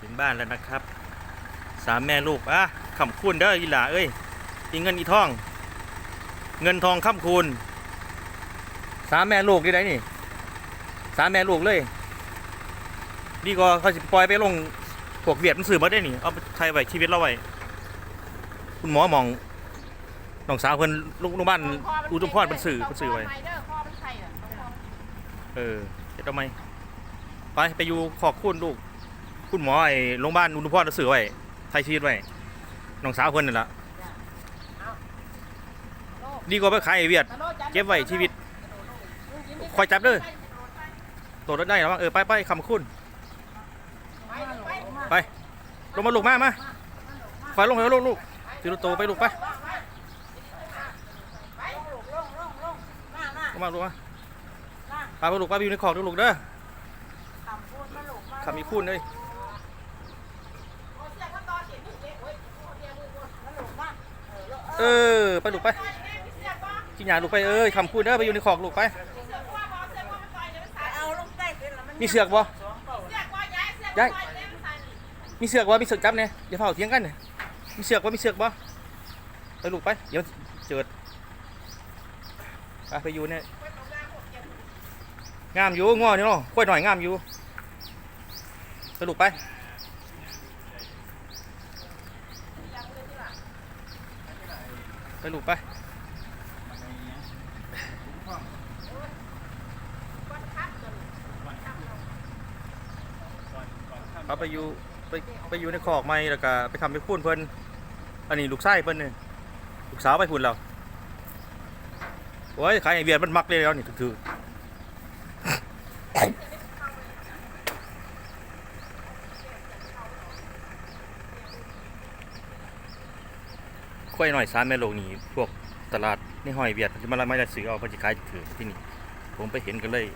ถึงบ้านแล้วนะครับ สามแม่ลูกอะขำคูณเด้ออีหล่าเอ้ยอีเงินอีทอง เงินทองค้ำคูณสามแม่ลูกที่ไหนนี่สามแม่ลูกเลยดีกว่าเขาสิปล่อยไปลงพวกเวียดมันสื่อมาได้นี่เอาไปไทยไว้ชีวิตเราไว้คุณหมอมองน้องสาวเพิ่นลูกลูกบ้านอุทุมพรเป็นสื่อเป็นสื่อไว้เออเฮ็ดทำไมไปไปอยู่ขอบคุณลูก คุณหมอไอ้โรงพยาบาลอุทุมพรเอาสื่อไว้ไทยชีวิตไว้น้องสาวเพิ่นนั่นล่ะดีกว่าไปขายไอ้เวียด เก็บไว้ชีวิตคอยจับเด้อตัวรถได้แล้วเออไปไปคำคุณไปลงมาลูกมามาไฟลงไปลูกลูกตีรถโตไปลูกไปลงมาลูกมาพาไปลูกไปอยู่ในขอกเด้อลูกเด้อขับมีคุณเลย เออไปลูกไปกินยาลูกไปเอ้ยคำคุณเด้อไปอยู่ในขอกลูกไปเอาลงใต้เป็นละมันมีเสือกบ่ยายมีเสือกบ่มีเสือกจับเนี่ยอย่าเผาเถียงกันเนี่ยมีเสือกบ่มีเสือกบ่ไปลูกไปเดี๋ยวเจิดไปไปอยู่เนี่ยงามอยู่งอนี่เนาะค่อยหน่อยงามอยู่ไปลูกไป ไปลูกไปเอาไปอยู่ไปไปอยู่ในคอกไม้แล้วก็ไปทำไปพูนเพิ่นอันนี้ลูกไส้เพิ่นนี่ลูกสาวไปพูนเราโอ้ยขายไอเบียดมันมักเลยแล้วนี่ถือ ค่อยหน่อยสามแม่โลกนี่พวกตลาดในห้อยเบียดจะมาละไม่ได้ซื้อเอาเพิ่นสิขายถือที่นี่ ผมไปเห็นก็เลย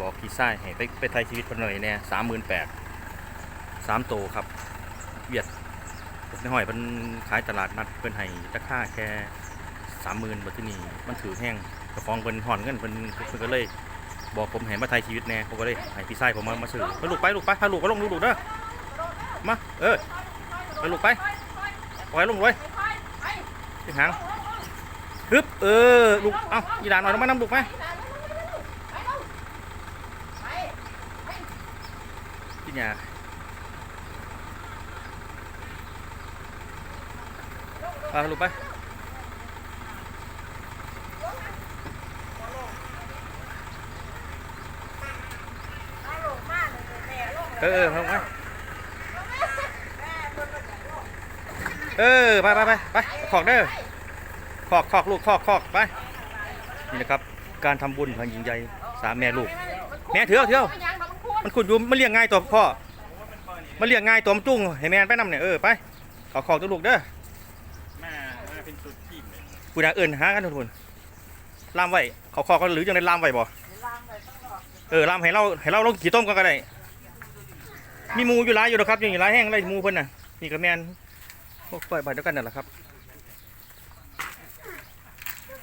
บอกพี่ไส้ให้ไปไปไทยชีวิตพนหน่อยแน่สามหมื่นแปดสามโตครับเบียดในห้อยเพิ่นขายตลาดนัดเพิ่นให้ราคาแค่สามหมื่นบาทที่นี่มันถือแห้งเจ้าของเพิ่นห่อนเงินเพิ่นเพิ่นก็เลย บอกผมให้มาไทยชีวิตแน่ผมก็เลยให้พี่ไส้ผมมามาซื้อไปลูกไปลูกไปพาลูกไปลงลูกลูกเด้อมาเออไปลูกไปปล่อยลงไว้ที่ หางฮึบเออลูกเอ้าอีหลานหน่อยลงมาน้ำลูกไหมกินยาไปลูกไปเอาลงมาเออเออลงไป เออไปไปไปไปขอกเด้อขอกขอกลูกขอกขอกไปนี่นะครับ การทำบุญทางหญิงใหญ่สามแม่ลูก แม่เถื่อเถื่อมันขุดอยู่มันเลี้ยงง่ายตัวพ่อมันเลี้ยงง่ายตัวมันจุ้งให้แม่ไปนำเนี่ยเออไปขอของตัวลูกเด้อมามาเป็นสุดทีมเลยผู้ใดเอิ้นหากันทุกคนล่ามไว้เขาขอกหรือจังไดล่ามไว้บ่เออล่ามให้เราให้เราลงกี่ต้มก็ได้มีมูอยู่หลายอยู่นะครับอยู่หลายแห้งไรมูเพิ่นน่ะนี่ก็แม่น วกปล่อยไปเดียวกันนั่แหละครับ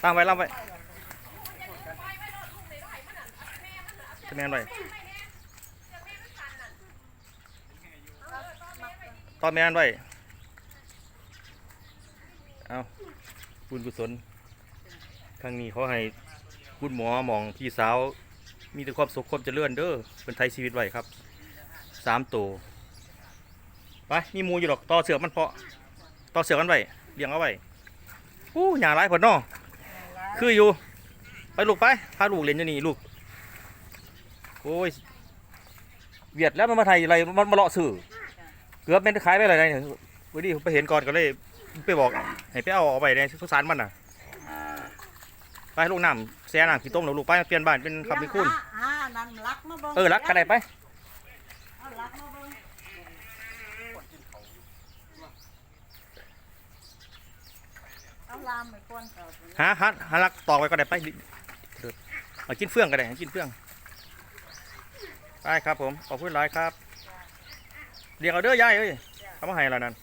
ล่ามไว้ล่ามไว้จะแม่นไว้ตอนแม่นไว้เอาบุญกุศลครั้งนี้เขาให้คุณหมอมองพี่สาว มีแต่ความสุขความเจริญเด้อเป็นไทยชีวิตไว้ครับสามตัวไปมีหมูอยู่หรอกต่อเสือมันเพาะ ต่อเสือกมันไว้เลี้ยงเอาไว้อู้หยาหลายผลน้อคืออยู่ ไปลูกไป พาลูกเล่นอยู่นี่ลูก โอ้ย เวียดแล้วมันมาไทยอะไรมันมาเลาะสื่อ เกือบเป็นขายไปอะไรเนี่ยวันนี้ผมไปเห็นก่อนก็เลยไปบอกให้ไปเอาออกไปในสงสารมันน่ะ ไปลูกน้ำแซ่น้ำขี้ต้มแล้วลูกไปเปลี่ยนบ้านเป็นขับเป็นคุณอ่านั่นรักมาบิ่งเออรักกันได้ไป เอารักมาเบิ่งเอา ลามไปก่อนเอาไปหาหาหารักตอกไว้ก็ได้ไปเอากินเฟื่องก็ได้กินเฟื่องไปครับผมขอบคุณหลายครับเรียวเอาเด้อยายเอ้ยเอามาให้แล้วนั่น